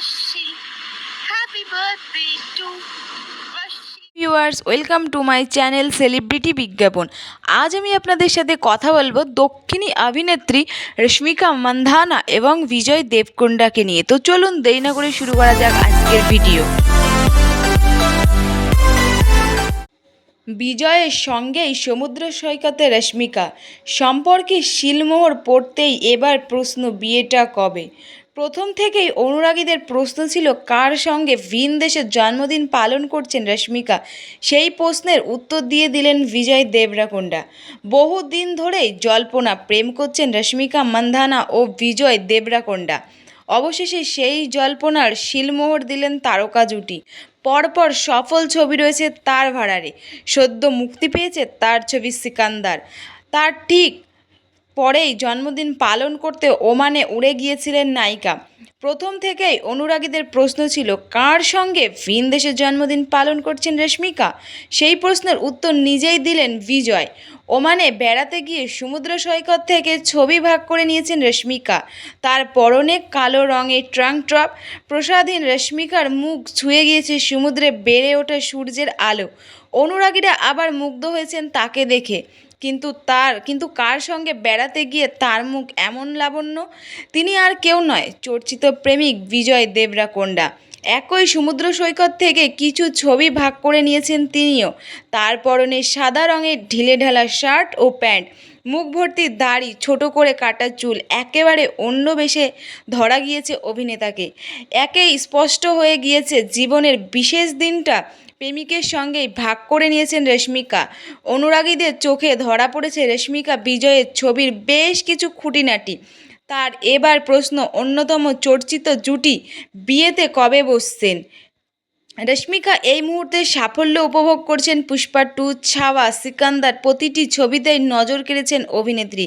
Happy birthday to Rashi. Viewers welcome to my channel celebrity বিজ্ঞাপন আজ আমি আপনাদের সাথে কথা বলব দক্ষিণী অভিনেত্রী রশ্মিকা মান্ধানা এবং বিজয় দেবকুন্ডাকে নিয়ে। তো চলুন দেরি না করে শুরু করা যাক আজকের ভিডিও। বিজয়ের সঙ্গেই সমুদ্র সৈকতে রশ্মিকা। সম্পর্কে শিলমোহর পড়তেই এবার প্রশ্ন, বিয়েটা কবে? প্রথম থেকেই অনুরাগীদের প্রশ্ন ছিল, কার সঙ্গে ভিন দেশের জন্মদিন পালন করছেন রশ্মিকা? সেই প্রশ্নের উত্তর দিয়ে দিলেন বিজয় দেবরাকোন্ডা বহু দিন ধরেই জল্পনা, প্রেম করছেন রশ্মিকা মান্ধানা ও বিজয় দেবরাকোন্ডা অবশেষে সেই জল্পনার শিলমোহর দিলেন তারকা জুটি। পরপর সফল ছবি রয়েছে তার ভাড়ারে। সদ্য মুক্তি পেয়েছে তার ছবি সিকান্দার। তার ঠিক পরেই জন্মদিন পালন করতে ওমানে উড়ে গিয়েছিলেন নায়িকা। প্রথম থেকেই অনুরাগীদের প্রশ্ন ছিল, কার সঙ্গে ভিন দেশের জন্মদিন পালন করছেন রেশমিকা? সেই প্রশ্নের উত্তর নিজেই দিলেন বিজয়। ওমানে বেড়াতে গিয়ে সমুদ্র সৈকত থেকে ছবি ভাগ করে নিয়েছেন রেশমিকা। তার পরনে কালো রঙের ট্রাঙ্ক টপ। প্রসাধীন রশ্মিকার মুখ ছুঁয়ে গিয়েছে সমুদ্রে বেড়ে ওঠা সূর্যের আলো। অনুরাগীরা আবার মুগ্ধ হয়েছেন তাকে দেখে। কিন্তু তার, কিন্তু কার সঙ্গে বেড়াতে গিয়ে তার মুখ এমন লাবণ্য? তিনি আর কেউ নয়, চর্চিত প্রেমিক বিজয় দেবরাকোন্ডা। একই সমুদ্র সৈকত থেকে কিছু ছবি ভাগ করে নিয়েছেন তিনিও। তার পরনে সাদা রঙের ঢিলে ঢালা শার্ট ও প্যান্ট, মুখ ভর্তি দাড়ি, ছোট করে কাটা চুল, একেবারে অন্য বেশে ধরা গিয়েছে অভিনেতাকে। একেই স্পষ্ট হয়ে গিয়েছে জীবনের বিশেষ দিনটা প্রেমিকের সঙ্গেই ভাগ করে নিয়েছেন রেশমিকা। অনুরাগীদের চোখে ধরা পড়েছে রেশমিকা বিজয়ের ছবির বেশ কিছু খুঁটিনাটি। তার এবার প্রশ্ন অন্যতম চর্চিত জুটি বিয়েতে কবে বসছেন? রশ্মিকা এই মুহূর্তে সাফল্য উপভোগ করছেন পুষ্পা টু ছাওয়া, সিকান্দার প্রতিটি ছবিতেই নজর কেড়েছেন অভিনেত্রী।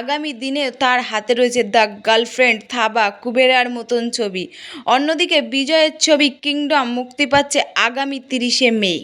আগামী দিনে তার হাতে রয়েছে দ্য গার্লফ্রেন্ড থাবা কুবেরার মতন ছবি। অন্যদিকে বিজয়ের ছবি কিংডম মুক্তি পাচ্ছে আগামী তিরিশে মে।